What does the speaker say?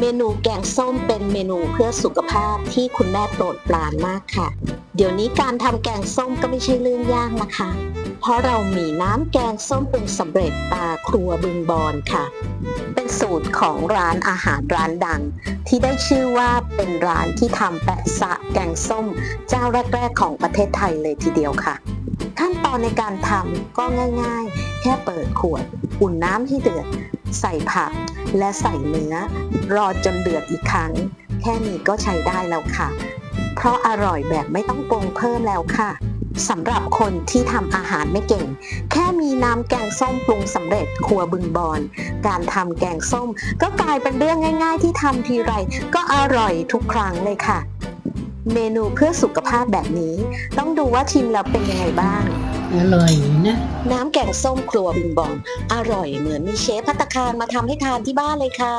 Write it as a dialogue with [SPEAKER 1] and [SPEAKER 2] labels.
[SPEAKER 1] เมนูแกงส้มเป็นเมนูเพื่อสุขภาพที่คุณแม่โปรดปรานมากค่ะ เดี๋ยวนี้การทำแกงส้มก็ไม่ใช่เรื่องยากนะคะ เพราะเรามีน้ำแกงส้มปรุงสำเร็จตาครัวบึงบอนค่ะ เป็นสูตรของร้านอาหารร้านดัง ที่ได้ชื่อว่าเป็นร้านที่ทำแปะซะแกงส้ม เจ้าแรก ๆ ของประเทศไทยเลยทีเดียวค่ะ ขั้นตอนในการทำก็ง่ายๆ แค่เปิดขวด อุ่นน้ำให้เดือด ใส่ผัก และใส่เนื้อ รอจนเดือดอีกครั้ง แค่นี้ก็ใช้ได้แล้วค่ะ เพราะอร่อยแบบไม่ต้องปรุงเพิ่มแล้วค่ะสำหรับคนที่ทำอาหารไม่เก่ง แค่มีน้ำแกงส้มปรุงสำเร็จครัวบึงบอน การทำแกงส้ม ก็กลายเป็นเรื่องง่าย ๆ ที่ทำทีไรก็อร่อยทุกครั้งเลยค่ะ เมนูเพื่อสุขภาพแบบนี้ ต้องดูว่าชิมแล้วเป็นยังไงบ้าง
[SPEAKER 2] อร่อยนะ
[SPEAKER 1] น้ำแกงส้มครัวบึงบอนอร่อยเหมือนมีเชฟพัตตาคารมาทำให้ทานที่บ้านเลยค่ะ